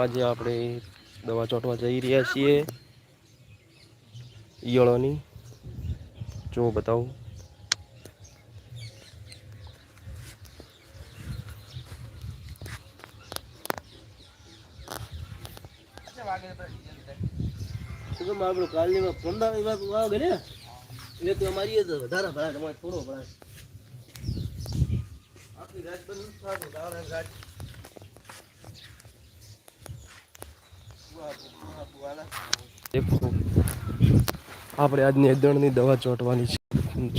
આજે આપણે દવા ચોંટવા જઈ રહ્યા છીએ. ઈયળોની. જો બતાવું. આપણે કાલની પંદર વાત ગયો ને એટલે તો અમારી તો વધારે ભરાય તમારે થોડો ભરાય આખી રાત બંધ રાત. આપણે આજની અદણની દવા ચોંટવાની છે.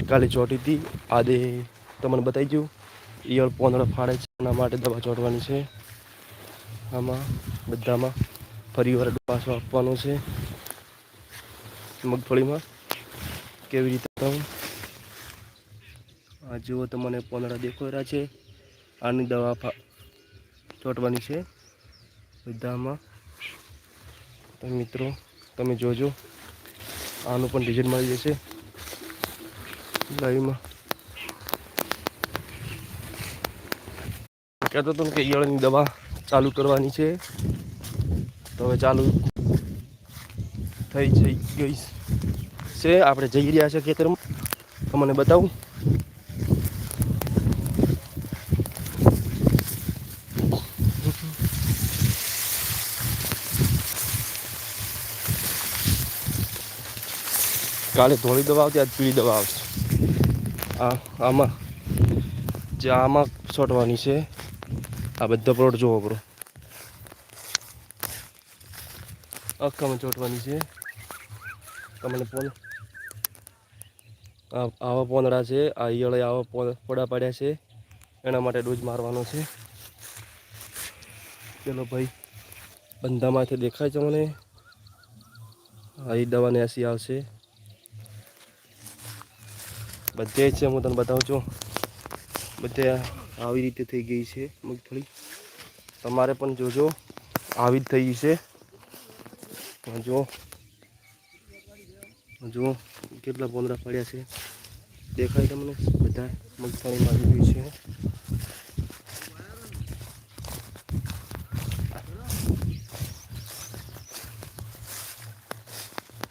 કાલે ચોંટી હતી. આજે તમને બતાવી ગયું ઈયળ પોંદડા ફાડે છે. એના માટે દવા ચોંટવાની છે. આમાં, બધામાં ફરી વાર પાછો આપવાનો છે. મગફળીમાં કેવી રીતે કહું આ જુઓ તમને પોંદડા દેખાઈ છે. આની દવા ચોંટવાની છે. બધામાં તો મિત્રો, તમે જોજો. આનું પણ ડિઝાઇન મળી જશે. લાઈવમાં કહેતો હતો કે ઈયળની દવા ચાલુ કરવાની છે. તો હવે ચાલુ થઈ જઈ ગઈ છે, આપણે જઈ રહ્યા છે ખેતરમાં. તમને બતાવું. કાલે ધોળી દવા આવતી આજ પીળી દવા આવશે આ, આમાં, જે આમાં છોટવાની છે, આ બધા પ્લોટ જોવો બરો અક્કામાં ચોંટવાની છે. તમને પોન આવા પોંદડા છે, આ ઈયળે આવા પોડા પાડ્યા છે. એના માટે ડોઝ મારવાનો છે. ચલો ભાઈ, બંધામાંથી દેખાય છે મને. આ એ દવાની એસી આવશે. બધે છે, હું તને બતાવું છું. બધે આવી રીતે થઈ ગઈ છે મગફળી તમારે પણ જોજો, આવી જ થઈ છે. જો જો કેટલા પોંદરા પડ્યા છે. દેખાય તમને? બધા મગફળી આવી ગઈ છે.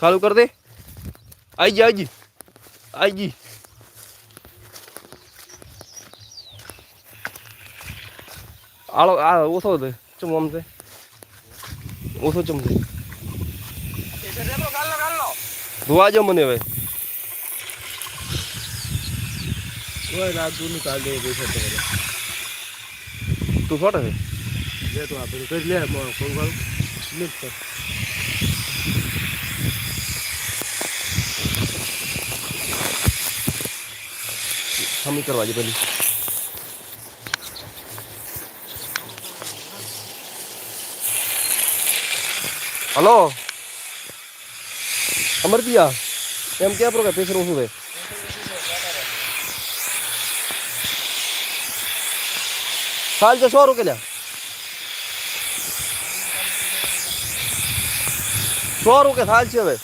ચાલુ કર દે. આઈ જી આઈ જી. આઈ જી. આળો આ ઓછો છે ચમ આમ છે ઓછો ચમ છે ધોવા જો મને હવે. તો છોટે છે? લે તો આપણે કરી લે ફોન કરું. હમી કરવા જે પેલી. હલો. અમરપિયા એમ ક્યાં પ્રો કે પ્રેશર ઓછું છે સાલ છે, સો રૂપિયા સો રૂપિયા થાલ છે હવે.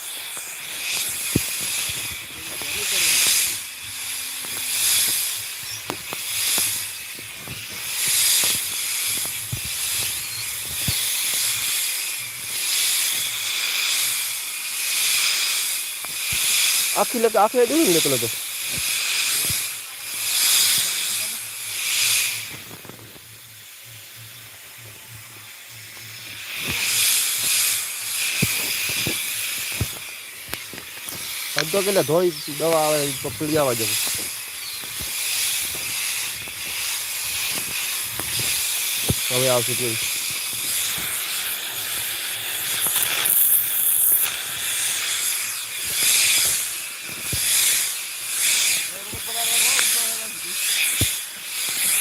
આખી લગ આખી દેવું ને પેલો તો અડધો કેટલા ધોઈ દવા આવે તો પીળી આવવા જવું હવે આવશે પીળી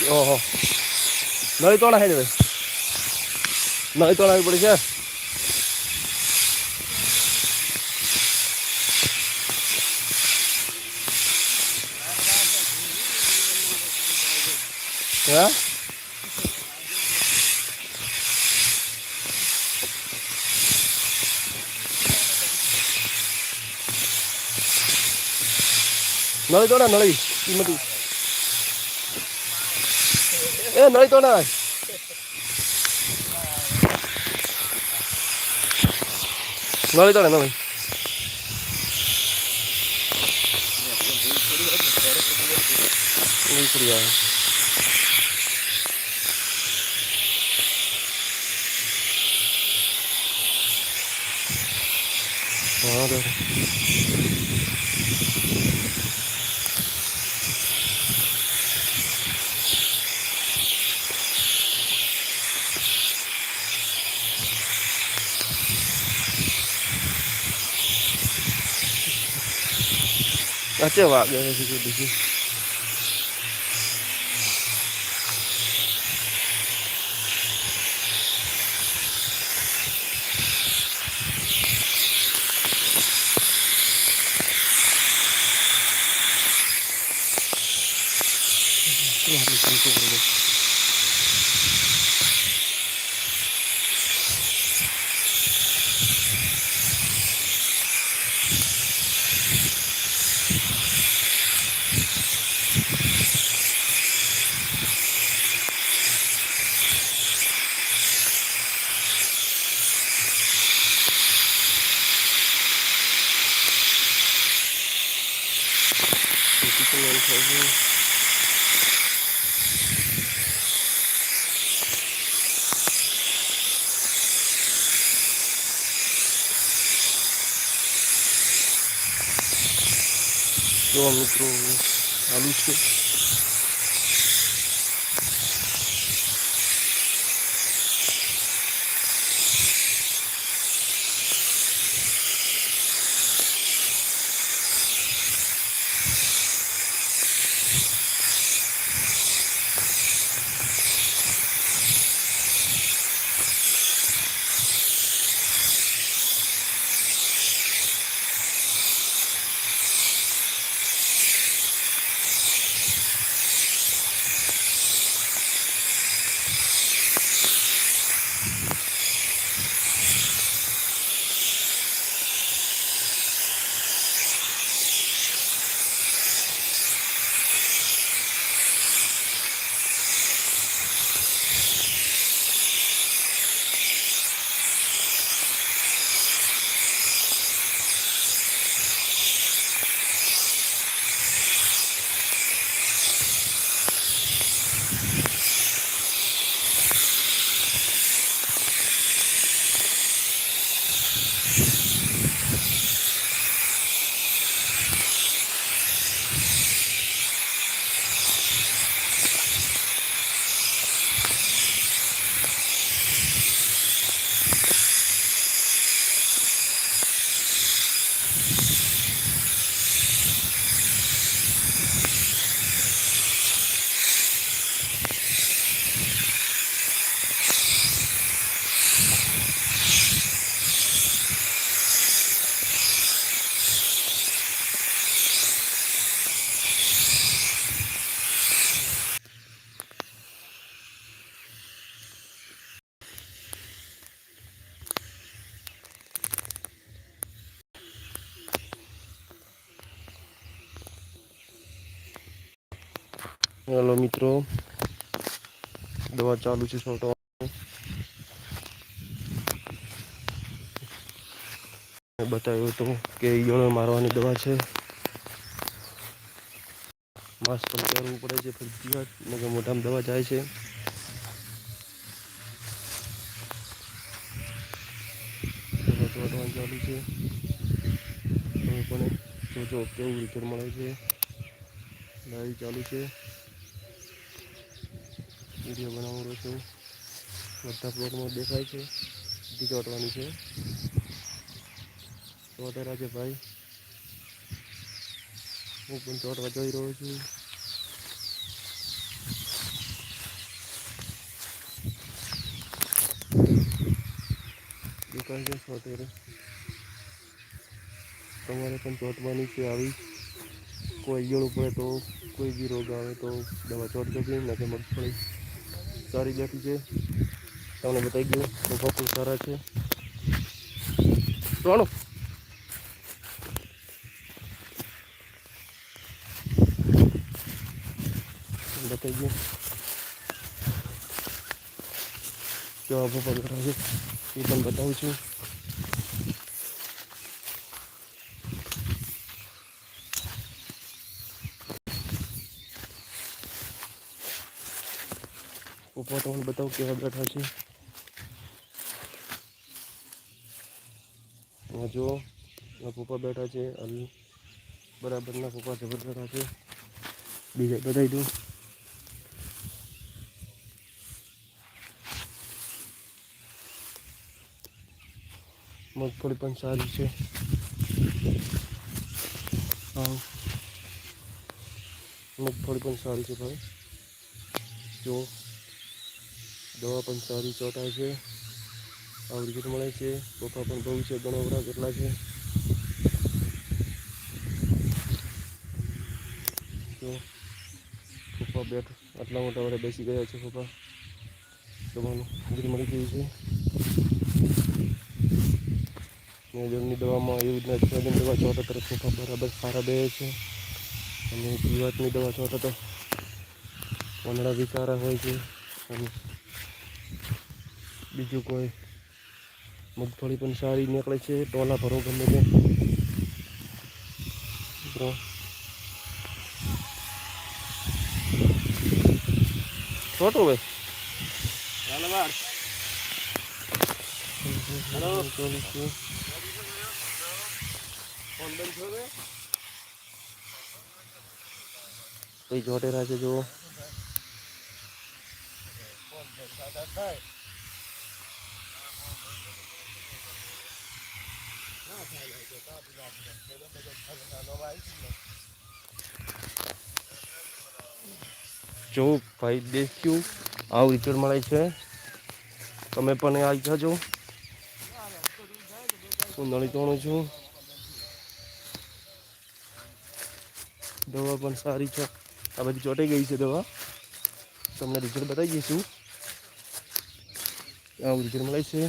ઓહો નળી તોડા ખાઈ દેવે નળી તોડાવી પડી છે હે નળી તોડા નળી કિંમતી એ નળી તોડા નળી તળે નળી નીકળી આવે હા તો અચે વાગે છે બીજું બીજું શું હાલી શંકો બરોબર કિચન એમ થાય છે જો મિત્રો આલુ છે હેલો મિત્રો. દવા ચાલુ છે છોટો બતાવ્યું હતું કે ઈયળો મારવાની દવા છે. માસ્ક પણ પહેરવું પડે છે ફરજિયાત મોઢામાં દવા જાય છે. ચાલુ છે. તમે પણ જોજો કેવું રીતે મળે છે. લાઈવ ચાલુ છે. વીડિયો બનાવવાનો છું. બધા પ્લોટમાં દેખાય છે. સીધી ચોંટવાની છે. ચોટેરા છે ભાઈ, હું પણ ચોટવા જઈ રહ્યો છું. દેખાય છે ચોટેરે તમારે પણ ચોંટવાની છે આવી. કોઈ અજળું પડે તો કોઈ બી રોગ આવે તો દવા ચોટજો બી નથી મગફળી. સારી બેઠી છે. તમને બતાવી ગયું ખૂબ સારા છે. ત્રણ બતાવી ગયું કેવા ભોપા બેઠા એ પણ બતાવું છું. ફૂફા તમને બતાવું કેવા બેઠા છે. જો પપ્પા બેઠા છે અને બરાબરના પપ્પા જબર બેઠા છે. બીજા બતાવી દઉં. મગફળી પણ સારી છે. મગફળી પણ સારી છે ભાઈ. જો દવા પણ સારી ચોંટાય છે. આવું રિઝલ્ટ મળે છે. પપ્પા પણ બહુ છે. ઘણો બધા કેટલા છે. તો પપ્પા બેઠ, આટલા મોટા વડે બેસી ગયા છે પપ્પા દવાનું મળી ગયું છે. મેજરની દવામાં એવી રીતના અત્યારની દવા ચોટા તરફ પપ્પા બરાબર સારા બે છે. અને જીવાતની દવા ચોટા તો વંદડા સારા હોય છે. અને બીજું કોઈ. મગફળી પણ સારી નીકળે છે ટોલા ભરો ગમે તે. મિત્રો. છોટું ભાઈ. ચાલુ છે? બંધ થયો કે? કઈ જોટેરા છે જુઓ જો ભાઈ દેખ્યું આવું રિઝલ્ટ મળે છે તમે પણ આવી જજો હું નળી તોણું છું દવા પણ સારી છે આ બધી ચોટાઈ ગઈ છે દવા તમને રિઝલ્ટ બતાવી દઈશું આવું રિઝલ્ટ મળે છે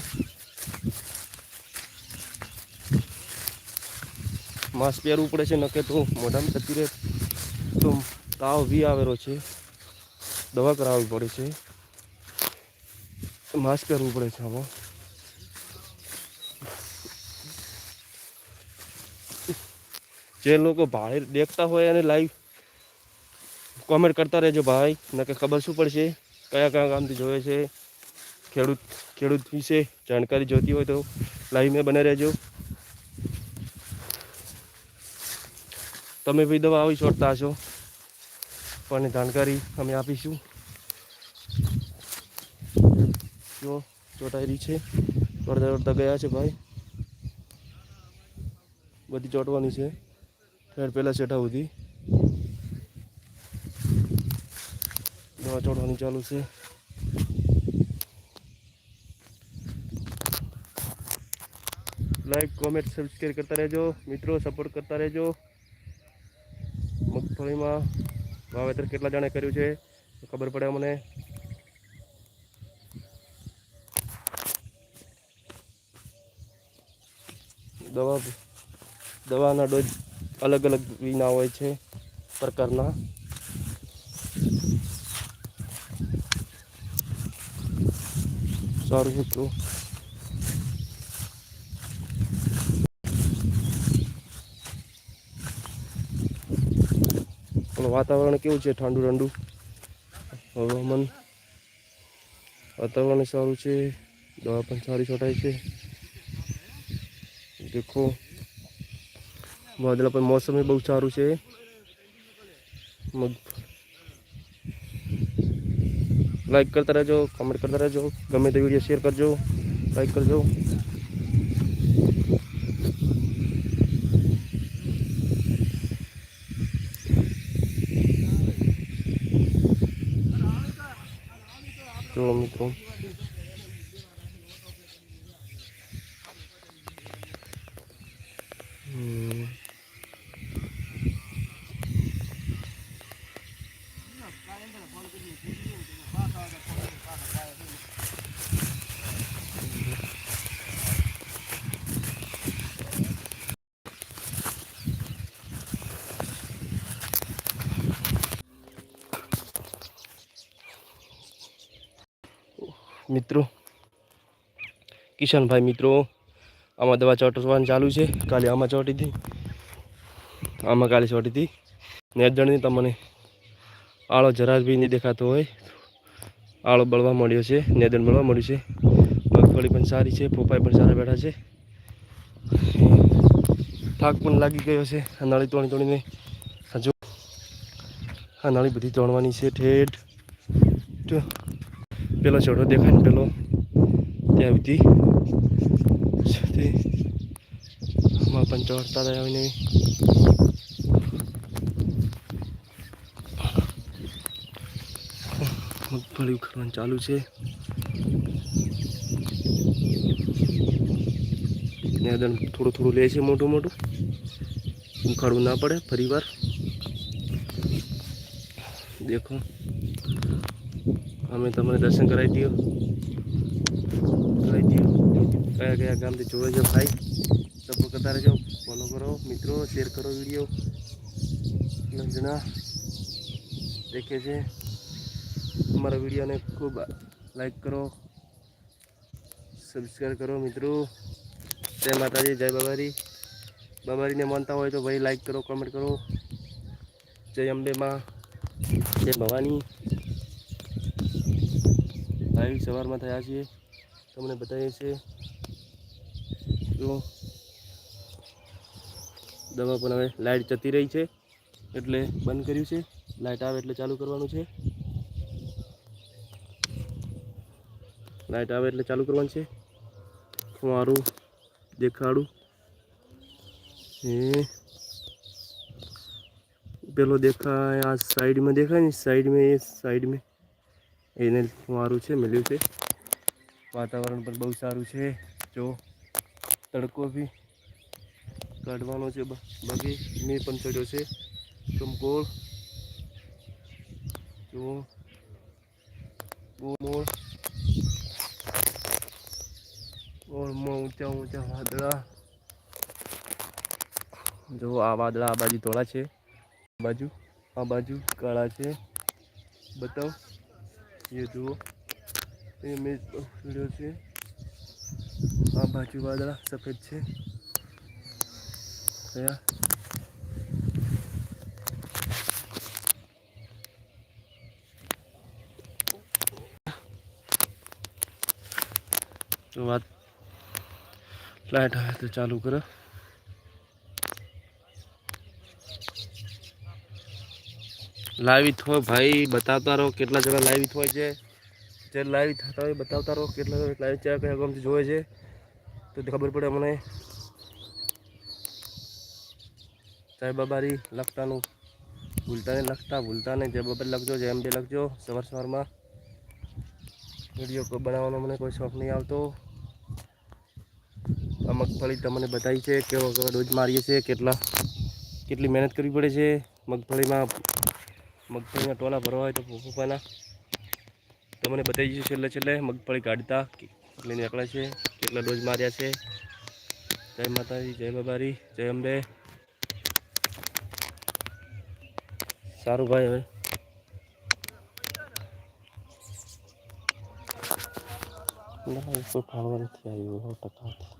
માસ્ક પહેરવું પડે છે નકે તો મોઢામાં થતી રહે. તો તાવ વી આવેલો છે. દવા કરાવવી પડે છે. માસ્ક પહેરવું પડે છે આમાં. જે લોકો ભાઈ દેખતા હોય અને લાઈવ કોમેન્ટ કરતા રહેજો ભાઈ. નકે ખબર શું પડશે, કયા કયા કામથી જોવે છે. ખેડૂત ખેડૂત વિશે જાણકારી જોતી હોય તો લાઈવ મેં બને રહેજો. તમે બી દવા આવી છોડતા હશો. પણ જાણકારી અમે આપીશું. જો ચોટાઈ છે. ચોટતા ચોટતા ગયા છે ભાઈ. બધી ચોંટવાની છે. ફેર પહેલાં સેટા સુધી. દવા ચોટવાની ચાલુ છે. લાઈક કોમેન્ટ સબસ્ક્રાઈબ કરતા રહેજો. મિત્રો સપોર્ટ કરતા રહેજો. મગફળીમાં વાવેતર કેટલા જણે કર્યું છે? ખબર પડે મને દવા દવાના ડોઝ અલગ અલગ વિના હોય છે પ્રકારના. સારું છે વાતાવરણ કેવું છે ઠંડુ ઠંડુ? હવામાન? વાતાવરણ સારું છે? દવા પણ સારી છટાય છે? દેખો. વાદળા પણ મોસમ બહુ સારું છે. લાઈક કરતા રહેજો કમેન્ટ કરતા રહેજો. ગમે તે વીડિયો શેર કરજો લાઈક કરજો જો મિત્રો હમ. મિત્રો. કિશનભાઈ મિત્રો, આમાં દવા ચોંટવાનું ચાલુ છે. કાલે આમાં ચોંટી આમાં કાલે ચોંટી હતી ને જણની તમને આળો જરા બી નહીં દેખાતો હોય. આળો બળવા મળ્યો છે, નેદણ બળવા મળ્યું છે. મગફળી પણ સારી છે પોપાઈ પણ સારા બેઠા છે. થાક પણ લાગી ગયો છે, આ નળી તોડી તોડીને. હજુ આ નળી બધી તોડવાની છે ઠેઠ. પેલો છોડો દેખાય ને પેલો. ત્યાં સુધી. આમાં પણ ચોડતા રહ્યા હોય ને મગફળી ઉખાડવાનું ચાલુ છે. નેદન થોડું થોડું લે છે મોટું મોટું. ઉખાડવું ના પડે ફરી વાર દેખો. અમે તમને દર્શન કરાવી દઈએ કરાવી દઈએ કયા કયા ગામથી જોવે છે ભાઈ? સપોર્ટ કરતા રહેજો. ફોલો કરો. મિત્રો શેર કરો વીડિયો જણા દેખે છે. અમારા વિડીયોને ખૂબ લાઈક કરો. સબસ્ક્રાઈબ કરો, મિત્રો. જય માતાજી, જય બાબારી બાબારીને માનતા હોય તો ભાઈ લાઈક કરો કમેન્ટ કરો. જય અંબે માં. જય ભવાની. ભાઈ સવારમાં થયા છીએ. તમને બતાવીએ છીએ. જો. દવા પણ હવે લાઇટ જતી રહી છે. એટલે બંધ કર્યું છે. લાઇટ આવે એટલે ચાલુ કરવાનું છે. લાઇટ આવે એટલે ચાલુ કરવાનું છે. ફુવારું દેખાડું. એ પેલો દેખાય આ સાઈડમાં દેખાય ને? સાઈડમાં એ સાઈડ में એને મારું છે મળ્યું છે. વાતાવરણ પણ બહુ સારું છે. જો, તડકો બી કાઢવાનો છે બાકી મેં પણ ચડ્યો છે. ચમકોળ જુઓ મોળ ઓળમાં ઊંચા ઊંચા વાદળા. જો, આ વાદળા આ બાજુ ધોળા છે. આ બાજુ આ બાજુ કાળા છે. બતાવો. એ જુઓ એ મેં પકડ્યો છે આ બાજુ વાદળા સફેદ છે કયા તો વાત લાઈટ આવે તો ચાલુ કરો લાઈવ થો ભાઈ બતાવતા રહો કેટલા જણા લાઈવ હોય છે. જે લાઈવ થતા હોય બતાવતા રહો કેટલા જણા ચા કયા ગામથી જોવે છે. તો ખબર પડે અમને. જય બાબારી લખતાનું. ભૂલતા નહીં લખતા ભૂલતા નહીં જય બાબારી લખજો જય અંબે લખજો, સવાર સવારમાં. વીડિયો બનાવવાનો મને કોઈ શોખ નહીં આવતો. આ મગફળી તમને બતાવી છે કેવો કેવો ડોઝ મારીએ છીએ કેટલા, કેટલી મહેનત કરવી પડે છે. મગફળીમાં મગફળીના ટોલા ભરવા હોય તો પપ્પાના તમને બતાવી છે છેલ્લે છેલ્લે મગફળી કાઢતા કેટલી નીકળે છે, કેટલા ડોઝ માર્યા છે. જય માતાજી, જય બાબારી, જય અંબે. સારું ભાઈ હવે. ના કોઈ ફાળવા નથી આવ્યું સો ટકા